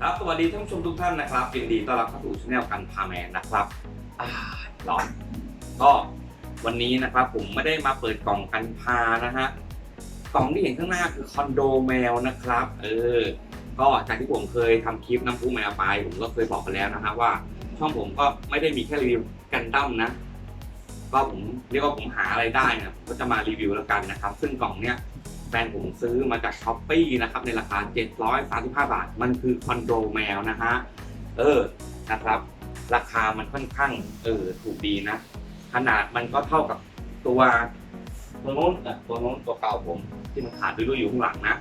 ครับสวัสดีท่านผู้ชมทุกท่านนะครับยินดีต้อนรับเข้าสู่ช anel กันพาแมนนะครับอ่าร้อนก็วันนี้นะครับ ผมไม่ได้มาเปิดกล่องกันพานะฮะกล่องที่เห็นข้างหน้าคือคอนโดแมวนะครับ เออ ก็จากที่ผมเคยทำคลิปน้ำพุแมวไป ผมก็เคยบอกไปแล้วนะฮะว่า ช่องผมก็ไม่ได้มีแค่รีวิวกันดั้มนะก็ผมเรียกว่าผมหาอะไรได้นะก็จะมารีวิวแล้วกันนะครับ ซึ่งกล่องเนี้ย ฟนผมซื้อมาจากช้อปปี้นะครับในราคา 735 บาท มันคือคอนโดแมวนะฮะ เออ นะครับ ราคามันค่อนข้าง เออ ถูกดีนะ ขนาดมันก็เท่ากับตัวตัวโน้นอะตัวโน้นตัวเก่าผม ที่มันขาดด้วยอยู่ข้างหลังนะ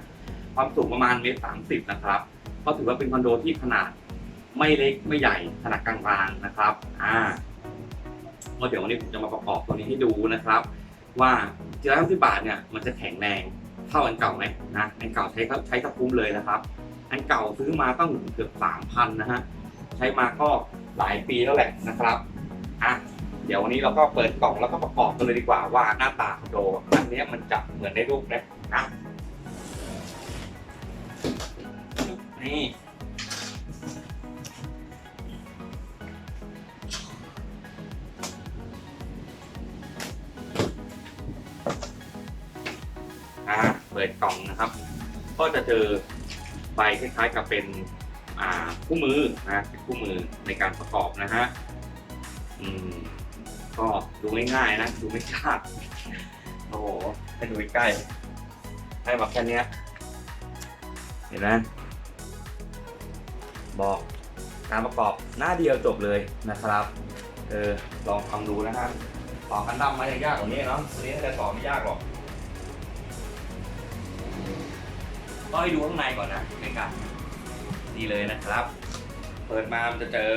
ความสูงประมาณเมตรสามสิบนะครับ ก็ถือว่าเป็นคอนโดที่ขนาดไม่เล็กไม่ใหญ่ขนาดกลางๆนะครับ อ่าก็เดี๋ยววันนี้ผมจะมาประกอบตัวนี้ให้ดูนะครับ ว่า750บาทเนี่ยมันจะแข็งแรง เท่าอันเก่าไหมนะอันเก่าใช้ใช้กระคุ้มเลยนะครับ อันเก่าซื้อมาต้องเกือบสามพันนะฮะใช้มาก็หลายปีแล้วแหละนะครับอะเดี๋ยววันนี้เราก็เปิดกล่องแล้วก็ประกอบกันเลยดีกว่าว่าหน้าตาคอนโดอันนี้มันจะเหมือนในรูปไหมนะนี่ อ่าเปิดกล่องนะครับ ก็จะเจอใบคล้ายๆกับเป็นอ่าคู่มือนะเป็นคู่มือในการประกอบนะฮะอืมก็ดูง่ายๆนะดูไม่ยากโอ้โหให้ดูใกล้ให้มาแค่นี้เห็นไหมบอกการประกอบหน้าเดียวจบเลยนะครับ เออลองทำดูนะครับต่อกันดั้มมาอย่างยากกว่านี้เนาะอันนี้แต่ต่อไม่ยากหรอก ก็ให้ดูข้างในก่อนนะในการนี่เลยนะครับ เปิดมามันจะเจอ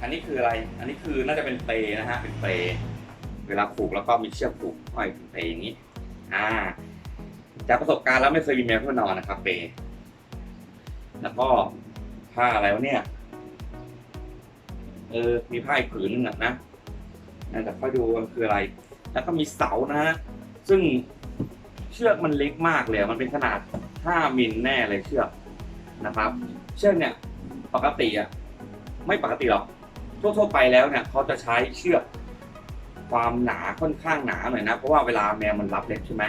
อันนี้คืออะไร อันนี้คือน่าจะเป็นเปลนะฮะเป็นเปลเวลาผูกแล้วก็มีเชือกผูกห้อยเป็นเปลอย่างนี้ อ่า จากประสบการณ์แล้วไม่เคยมีแมวเพื่อนอนนะครับ เปลแล้วก็ผ้าอะไรวะเนี่ย เออ มีผ้าอีกผืนนึงนะนะแต่ค่อยดูมันคืออะไร แล้วก็มีเสานะฮะซึ่งเชือกมันเล็กมากเลยมันเป็นขนาด 5มิลแน่เลยเชือกนะครับ เชือกเนี่ยปกติอะไม่ปกติหรอกทั่วๆไปแล้วเนี่ยเขาจะใช้เชือกความหนาค่อนข้างหนาหน่อยนะ เพราะว่าเวลาแมวมันรับเล็บใช่ไหม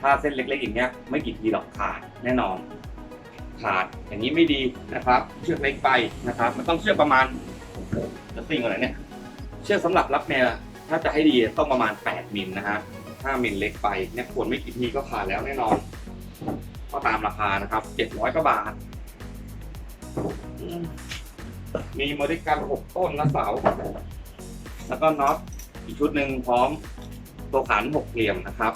ถ้าเส้นเล็กๆอย่างเงี้ยไม่กี่ทีหรอกขาดแน่นอน ขาดอย่างนี้ไม่ดีนะครับ เชือกเล็กไปนะครับ มันต้องเชือกประมาณจะสิ่งอะไรเนี่ยเชือกสำหรับรับแมวถ้าจะให้ดีต้องประมาณ 8มิลนะฮะ5มิลเล็กไปเนี่ยขวดไม่กี่ทีก็ขาดแล้วแน่นอน ก็ตามราคานะครับ700กว่าบาท มีมาด้วยกัน6ต้นนะเสา แล้วก็น็อตอีกชุดหนึ่งพร้อมตัวขันหกเหลี่ยมนะครับ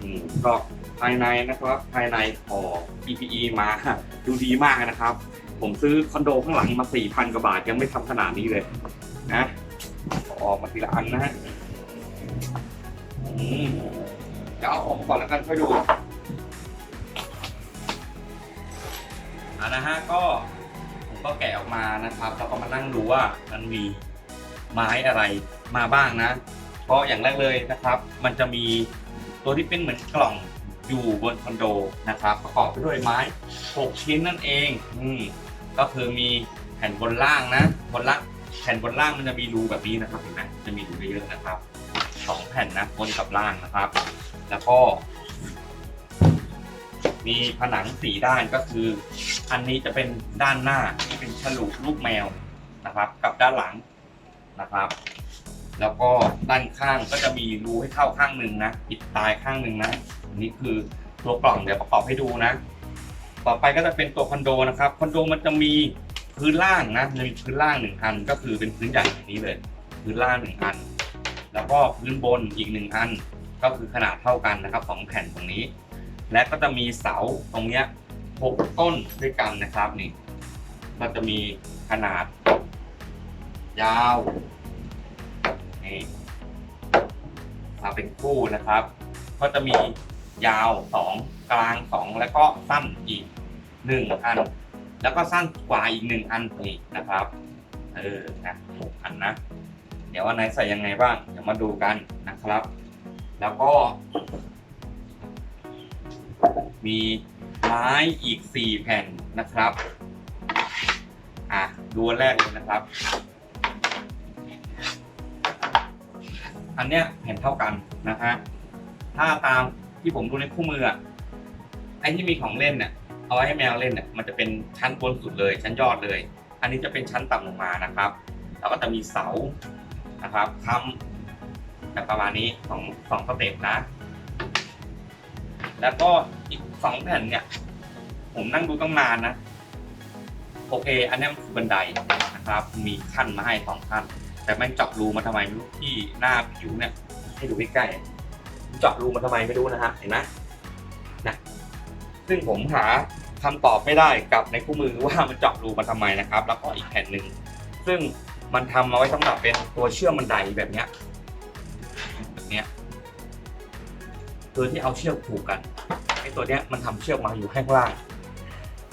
อืมก็ภายในนะครับ ภายในห่อ PPE มาดูดีมากนะครับ ผมซื้อคอนโดข้างหลังมา4,000กว่าบาทยังไม่ทำขนาดนี้เลยนะออกมาทีละอันนะฮะอืมเดี๋ยวเอาออกมาก่อนแล้วกันค่อยดู อ่านะฮะก็ผมก็แกะออกมานะครับ แล้วก็มานั่งดูว่ามันมีไม้อะไรมาบ้างนะก็อย่างแรกเลยนะครับ มันจะมีตัวที่เป็นเหมือนกล่องอยู่บนคอนโดนะครับ ประกอบไปด้วยไม้ 6 ชิ้นนั่นเองอืมก็คือมีแผ่นบนล่างนะ บนล่างแผ่นบนล่างมันจะมีรูแบบนี้นะครับเห็นไหมจะมีรูเยอะๆนะครับสองแผ่นนะบนกับล่างนะครับ แล้วก็ มีผนังสีด้านก็คือ อันนี้จะเป็นด้านหน้าที่เป็นฉลุรูปแมวนะครับ กับด้านหลังนะครับ แล้วก็ด้านข้างก็จะมีรูให้เข้าข้างหนึ่งนะปิดตายข้างหนึ่งนะอันนี้คือตัวกล่องเดี๋ยวประกอบให้ดูนะ ต่อไปก็จะเป็นตัวคอนโดนะครับคอนโดมันจะมีพื้นล่างนะจะมีพื้นล่างหนึ่งอันก็คือเป็นพื้นใหญ่อย่างนี้เลย พื้นล่างหนึ่งอัน แล้วก็พื้นบนอีกหนึ่งอันก็คือขนาดเท่ากันนะครับสองแผ่นตรงนี้ และก็จะมีเสาตรงเนี้ยหกต้นด้วยกันนะครับนี่ก็จะมีขนาด ยาวนี่มาเป็นคู่นะครับ ก็จะมียาวสองกลางสองแล้วก็สั้นอีกหนึ่งอัน แล้วก็สั้นกว่าอีกหนึ่งอันนี่นะครับ เออนะหกอันนะ เดี๋ยวอันไหนใส่ยังไงบ้าง เดี๋ยวมาดูกันนะครับ แล้วก็ มีไม้อีก 4 แผ่นนะครับ อะดูอันแรกเลยนะครับ อันเนี้ยแผ่นเท่ากันนะฮะ ถ้าตามที่ผมดูในคู่มืออะไอ้ที่มีของเล่นเนี่ยเอาไว้ให้แมวเล่นเนี่ยมันจะเป็นชั้นบนสุดเลย ชั้นยอดเลย อันนี้จะเป็นชั้นต่ำลงมานะครับ แล้วก็จะมีเสานะครับค้ำแบบประมาณนี้สองสองสเต็ปนะ แล้วก็อีกสองแผ่นเนี่ย ผมนั่งดูตั้งนานนะ โอเค อันนี้มันคือบันไดนะครับ มีขั้นมาให้สองขั้น แต่แม่งเจาะรูมาทำไมไม่รู้ที่หน้าผิวเนี่ย ให้ดูใกล้ๆเจาะรูมาทำไมไม่รู้นะฮะเห็นไหมนะซึ่งผมหาคำตอบไม่ได้กับในคู่มือว่ามันเจาะรูมาทำไมนะครับ แล้วก็อีกแผ่นหนึ่งซึ่งมันทำเอาไว้สำหรับเป็นตัวเชื่อมบันไดแบบเนี้ยแบบเนี้ย ตัวที่เอาเชือกผูกกันไอ้ตัวเนี้ยมันทำเชือกมาอยู่ข้างล่าง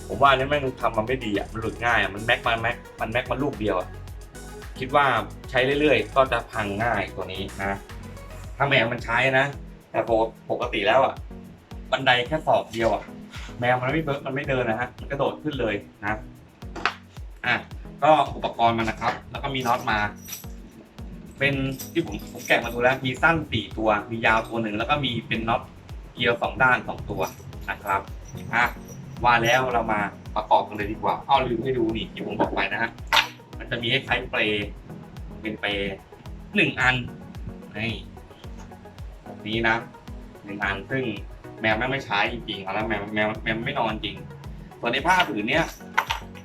ผมว่านนี้แม่งทำมันไม่ดีอะมันหลุดง่ายอะมันแม็กมาแม็กมันแม็กมาลูกเดียวคิดว่าใช้เรื่อยๆ ก็จะพังง่ายตัวนี้นะถ้าแมวมันใช้นะแต่ปกติแล้วอะบันไดแค่ศอกเดียวอะแมวมันไม่เบิร์มันไม่เดินนะฮะมันกระโดดขึ้นเลยนะอะก็อุปกรณ์มันนะครับ แล้วก็มีน็อตมา เป็นที่ผมผมแกะมาดูแล้วมีสั้นสี่ตัว มียาวตัวหนึ่งแล้วก็มีเป็นน็อตเกียวสองด้านสองตัวนะครับอะว่าแล้วเรามาประกอบกันเลยดีกว่า เอาลืมให้ดูนี่ที่ผมบอกไปนะฮะมันจะมีให้คล้ายเปลเป็นเปลหนึ่งอันนี่แบบนี้นะหนึ่งอันซึ่งแมวแม่ไม่ใช้จริงๆเอาแล้วแมวแมวแมวไม่นอนจริง ส่วนในผ้าผืนเนี้ย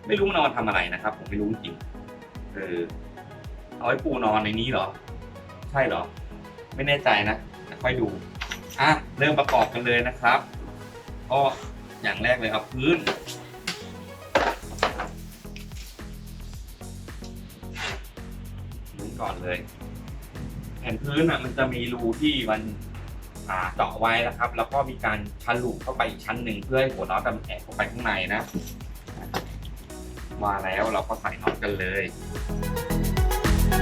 ไม่รู้มันเอามาทำอะไรนะครับ ผมไม่รู้จริงเออ เอาไว้ปูนอนในนี้เหรอ ใช่เหรอ ไม่แน่ใจนะแต่ค่อยดู อะ เริ่มประกอบกันเลยนะครับ ก็อย่างแรกเลยเอาพื้น พื้นก่อนเลย แผ่นพื้นอะ มันจะมีรูที่มันอ่าเจาะไว้นะครับ แล้วก็มีการชันลูกเข้าไปอีกชั้นหนึ่งเพื่อให้หัวน็อตมันแอบเข้าไปข้างในนะ มาแล้วเราก็ใส่น็อตกันเลย อ้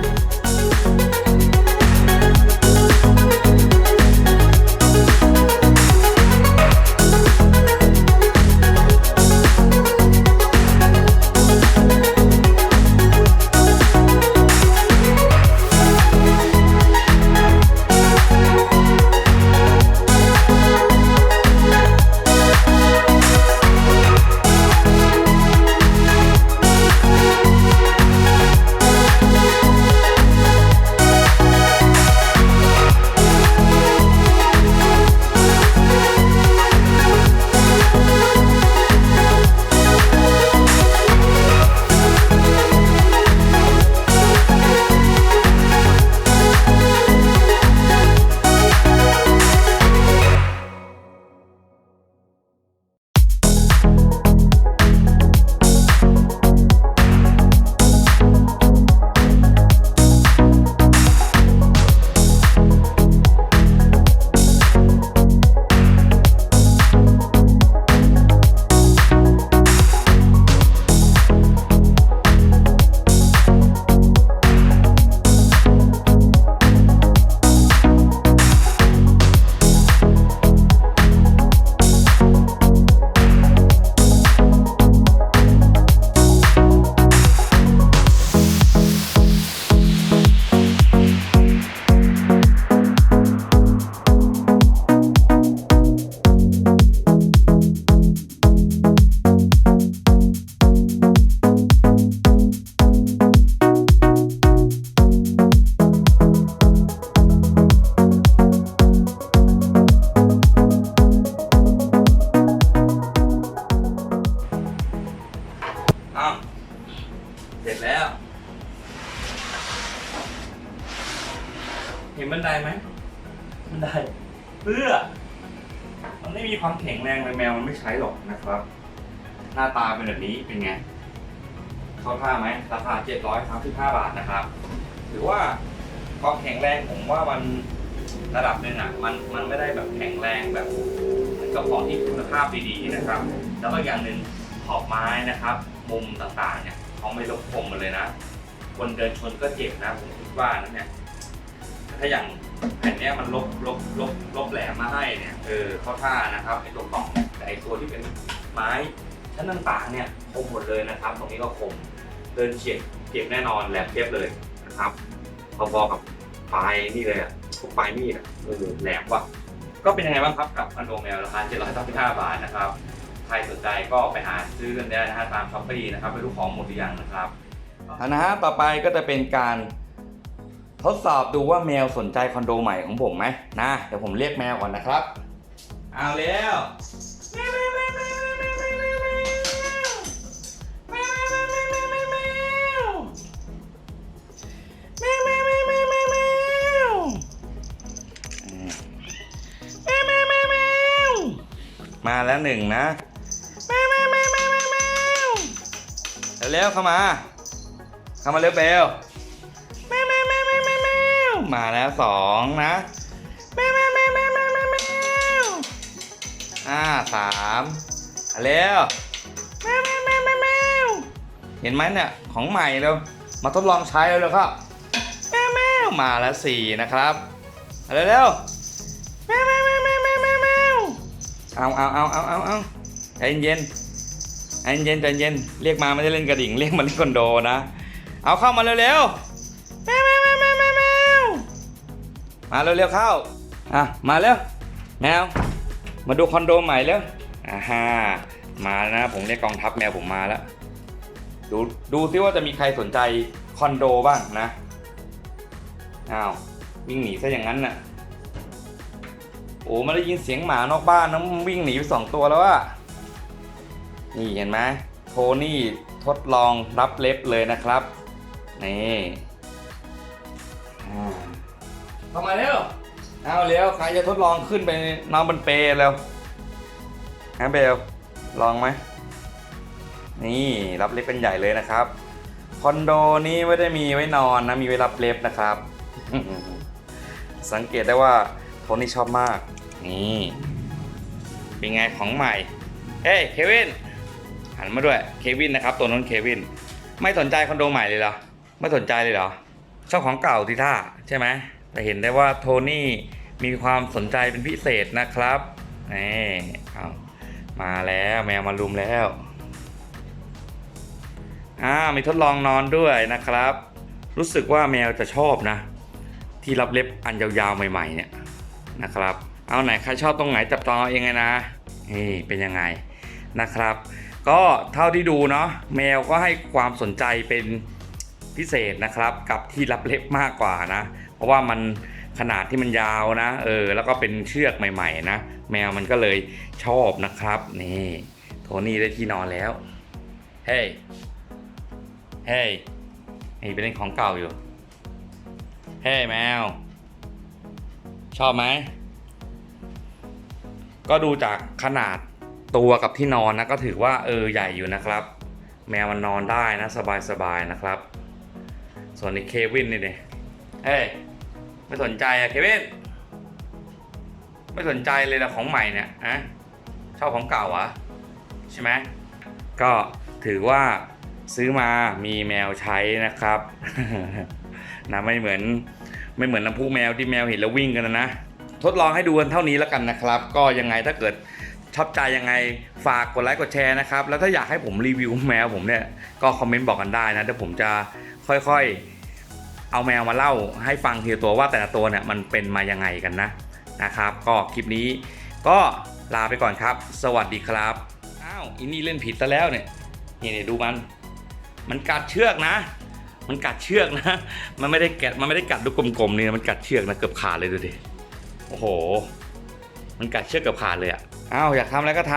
ช้หรอกนะครับ หน้าตาเป็นแบบนี้เป็นไง เข้าท่าไหมราคา 735 บาทนะครับหรือว่าความแข็งแรงผมว่ามันระดับหนึ่งอะมันมันไม่ได้แบบแข็งแรงแบบเหมือนกับของที่คุณภาพดีๆนะครับ แล้วก็อย่างหนึ่งขอบไม้นะครับ มุมต่างๆเนี่ยเขาไม่ลบคมมาเลยนะ คนเดินชนก็เจ็บนะผมคิดว่านั่นเนี่ยถ้าอย่างแผ่นเนี้ยมันลบลบลบลบแหลมมาให้เนี่ยเออเข้าท่านะครับไอ้ตัวกล่องเนี่ย แต่ไอ้ตัวที่เป็นไม้ชั้นต่างๆเนี่ยคมหมดเลยนะครับ ตรงนี้ก็คมเดินเฉียดเจ็บแน่นอนแหลมเทียบเลยนะครับพอๆกับปลายนี่เลยอะพวกปลายมีดอะเออแหลมว่ะก็เป็นยังไงบ้างครับกับคอนโดแมวราคา795บาทนะครับใครสนใจก็ไปหาซื้อกันได้นะฮะตามช้อปปี้นะครับไม่รู้ของหมดหรือยังนะครับนะฮะต่อไปก็จะเป็นการทดสอบดูว่าแมวสนใจคอนโดใหม่ของผมไหมนะเดี๋ยวผมเรียกแมวก่อนนะครับ เอาเร็ว มาแล้วหนึ่งนะเร็วเข้ามา เข้ามาเร็วเบลมาแล้วสองนะอ่าสามเร็วเห็นไหมเนี่ยของใหม่เร็วมาทดลองใช้แล้วครับมาแล้วสี่นะครับเร็วเร็ว เอาเอาเอาเอาเอาเอาใจเย็นใจเย็นใจเย็นเรียกมาไม่ได้เล่นกระดิ่งเรียกมาเล่นคอนโดนะ เอาเข้ามาเร็วๆแมวแมวแมวแมวแมวมาเร็วๆเข้าอะมาเร็วแมวมาดูคอนโดใหม่เร็วอ่าฮะมาแล้วนะผมเรียกกองทัพแมวผมมาแล้วดูดูซิว่าจะมีใครสนใจคอนโดบ้างนะอ้าววิ่งหนีซะอย่างนั้นน่ะ โอ้ไม่ได้ยินเสียงหมานอกบ้านนะมันวิ่งหนีไปสองตัวแล้วอะนี่เห็นไหมโทนี่ทดลองรับเล็บเลยนะครับ นี่อ่าเข้ามาเร็วเอาเร็วใครจะทดลองขึ้นไปนอนบนเปลเร็วฮะเบลลองไหมนี่รับเล็บเป็นใหญ่เลยนะครับ คอนโดนี้ไม่ได้มีไว้นอนนะมีไว้รับเล็บนะครับ สังเกตได้ว่าโทนี่ชอบมาก นี่ เป็นไงของใหม่ เฮ้ยเควินหันมาด้วยเควินนะครับ ตัวนั้นเควิน ไม่สนใจคอนโดใหม่เลยเหรอ ไม่สนใจเลยเหรอชอบของเก่าที่ท่าใช่ไหมแต่เห็นได้ว่าโทนี่มีความสนใจเป็นพิเศษนะครับนี่เอามาแล้วแมวมารุมแล้วอ่ามีทดลองนอนด้วยนะครับ รู้สึกว่าแมวจะชอบนะ ที่รับเล็บอันยาวๆใหม่ ๆ เนี่ยนะครับ เอาไหนใครชอบตรงไหนจับจองเอาเองไงนะนี่เป็นยังไงนะครับ ก็เท่าที่ดูเนาะแมวก็ให้ความสนใจเป็นพิเศษนะครับ กับที่รับเล็บมากกว่านะ เพราะว่ามันขนาดที่มันยาวนะเออแล้วก็เป็นเชือกใหม่ๆนะแมวมันก็เลยชอบนะครับนี่โทนี่ได้ที่นอนแล้วเฮ้ยเฮ้ยนี่เป็นเล่นของเก่าอยู่เฮ้ยแมว ชอบไหม ก็ดูจากขนาดตัวกับที่นอนนะก็ถือว่าเออใหญ่อยู่นะครับ แมวมันนอนได้นะสบายๆนะครับ ส่วนในเควินนี่เนี่ยเฮ้ยไม่สนใจอะเควินไม่สนใจเลยนะของใหม่เนี่ยอะชอบของเก่าอะใช่ไหมก็ถือว่าซื้อมามีแมวใช้นะครับนะไม่เหมือนไม่เหมือนน้ำพุแมวที่แมวเห็นแล้ววิ่งกันนะนะ ทดลองให้ดูกันเท่านี้แล้วกันนะครับ ก็ยังไงถ้าเกิดชอบใจยังไงฝากกดไลค์กดแชร์นะครับ แล้วถ้าอยากให้ผมรีวิวแมวผมเนี่ยก็คอมเมนต์บอกกันได้นะเดี๋ยวผมจะค่อยๆ เอาแมวมาเล่าให้ฟังทีตัวว่าแต่ละตัวเนี่ยมันเป็นมายังไงกันนะนะครับ ก็คลิปนี้ก็ลาไปก่อนครับ สวัสดีครับอ้าวอินนี่เล่นผิดซะแล้วเนี่ยนี่เนี่ยดูมัน มันกัดเชือกนะ มันกัดเชือกนะ มันไม่ได้แกะมันไม่ได้กัดดูกลมๆนี่มันกัดเชือกนะเกือบขาดเลยดูดิ โอ้โห มันกัดเชือกกับขาดเลยอะอ้าวอยากทำอะไรก็ท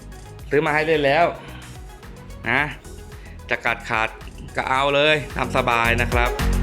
ำซื้อมาให้เล่นแล้วนะจะกัดขาดก็เอาเลยทำสบายนะครับ